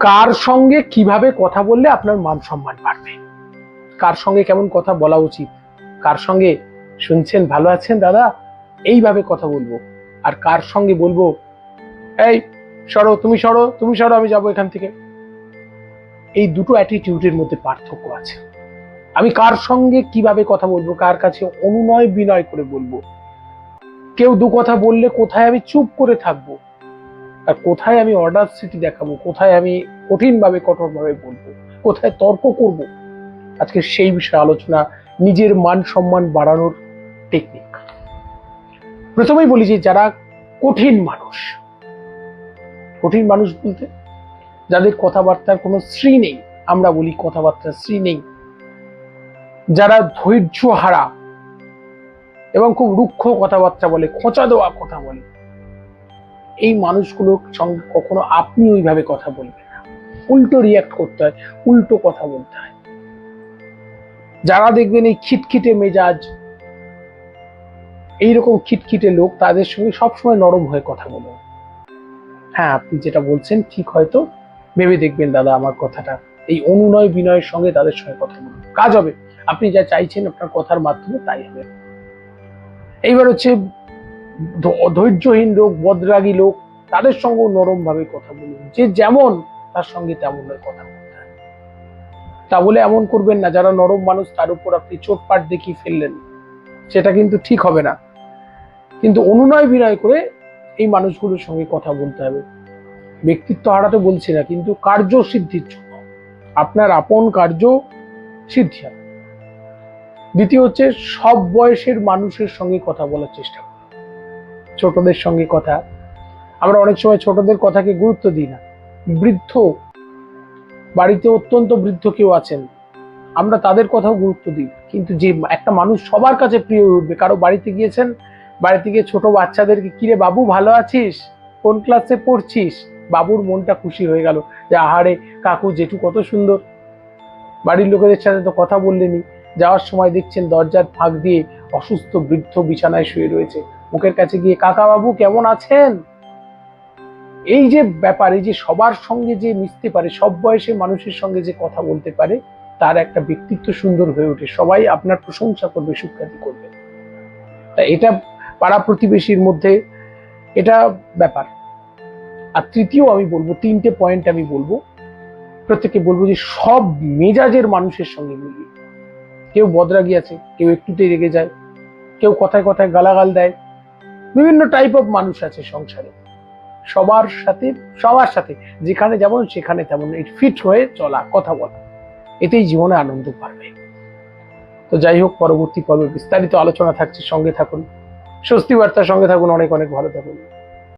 কার সঙ্গে কীভাবে কথা বললে আপনার মান সম্মান বাড়বে? কার সঙ্গে কেমন কথা বলা উচিত? কার সঙ্গে শুনছেন, ভালো আছেন দাদা? এইভাবে কথা বলব। আর কার সঙ্গে বলব? এই, সরো, তুমি সরো তুমি সরো, আমি যাব এখান থেকে। এই দুটো অ্যাটিটিউডের মধ্যে পার্থক্য আছে। আমি কার সঙ্গে কীভাবে কথা বলব, কার কাছে অনুনয় বিনয় করে বলব? কেউ দু কথা বললে কোথায় আমি চুপ করে থাকব? আর কোথায় আমি অর্ডার সিটি দেখাবো, কোথায় আমি কঠিনভাবে, কঠোরভাবে বলব, কোথায় তর্ক করব? আজকে সেই বিষয়ে আলোচনা, নিজের মান সম্মান বাড়ানোর টেকনিক প্রথমেই বলি যে যারা কঠিন মানুষ কঠিন মানুষ বলতে যাদের কথাবার্তার কোনো শ্রী নেই, আমরা বলি কথাবার্তার শ্রী নেই, যারা ধৈর্য হারা এবং খুব রুক্ষ কথাবার্তা বলে, খোঁচা দেওয়া কথা বলে এই মানুষগুলোর সঙ্গে কখনো আপনি ওইভাবে কথা বলবেন না। উল্টো রিয়াক্ট করতে হয়, উল্টো কথা বলতে হয়। যারা দেখবেন এই খিটখিটে মেজাজ, এইরকম খিটখিটে লোক, তাদের সঙ্গে সবসময় নরম হয়ে কথা বলুন। হ্যাঁ আপনি যেটা বলছেন ঠিক হয়তো। ভেবে দেখবেন দাদা আমার কথাটা। এই অনুনয় বিনয়ের সঙ্গে তাদের সঙ্গে কথা বলুন। কাজ হবে। আপনি যা চাইছেন আপনার কথার মাধ্যমে তাই হবে। এইবার হচ্ছে ধৈর্যহীন লোক, বদরাগী লোক, তাদের সঙ্গেও নরম ভাবে কথা বলুন। যে যেমন, তার সঙ্গে তেমন কথা বলতে তা বলে এমন করবেন না, যারা নরম মানুষ, তার উপর আপনি চোটপাট দেখিয়ে ফেললেন, সেটা কিন্তু ঠিক হবে না। কিন্তু অনুনয় বিনয় করে এই মানুষগুলোর সঙ্গে কথা বলতে হবে। ব্যক্তিত্ব হারাতে বলছি না, কিন্তু কার্য সিদ্ধির জন্য। আপনার আপন কার্য সিদ্ধি হবে। দ্বিতীয় হচ্ছে, সব বয়সের মানুষের সঙ্গে কথা বলার চেষ্টা করুন। ছোটদের সঙ্গে কথা। আমরা অনেক সময় ছোটদের কথাকে গুরুত্ব দিই না। বৃদ্ধ বাড়িতে অত্যন্ত বৃদ্ধ কেউ আছেন। আমরা তাদের কথাও গুরুত্ব দিই। কিন্তু যে একটা মানুষ সবার কাছে প্রিয় হয়ে উঠবে। কারও বাড়িতে গিয়েছেন, বাড়িতে গিয়ে ছোট বাচ্চাদেরকে, কিরে বাবু, ভালো আছিস? কোন ক্লাসে পড়ছিস? বাবুর মনটা খুশি হয়ে গেল যে, আহারে, কাকু জেঠু কত সুন্দর। বাড়ির লোকেদের সাথে তো কথা বললেনি। যাওয়ার সময় দেখছেন দরজার ফাঁক দিয়ে অসুস্থ বৃদ্ধ বিছানায় শুয়ে রয়েছে। মুখের কাছে গিয়ে কাকা বাবু কেমন আছেন? এই যে ব্যাপার, এই যে সবার সঙ্গে যে মিশতে পারে, সব বয়সে মানুষের সঙ্গে যে কথা বলতে পারে, তার একটা ব্যক্তিত্ব সুন্দর হয়ে ওঠে। সবাই আপনার প্রশংসা করবে, সুখ্যাতি করবে। তা এটা পাড়া প্রতিবেশীর মধ্যে, এটা ব্যাপার। আর তৃতীয় আমি বলব, তিনটে পয়েন্ট আমি বলব। প্রত্যেকে বলব যে, সব মেজাজের মানুষের সঙ্গে মিলিয়ে। কেউ বদরাগি আছে, কেউ একটুতেই রেগে যায়, কেউ কথায় কথায় গালাগাল দেয় বিভিন্ন টাইপ অফ মানুষ আছে সংসারে। সবার সাথে সবার সাথে, যেখানে যেমন, সেখানে তেমন। ফিট হয়ে চলা, কথা বলা, এতেই জীবনে আনন্দ পারবে তো যাই হোক, পরবর্তী পর্বে বিস্তারিত আলোচনা থাকছে, সঙ্গে থাকুন। স্বস্তি বার্তার সঙ্গে থাকুন, অনেক অনেক ভালো থাকুন।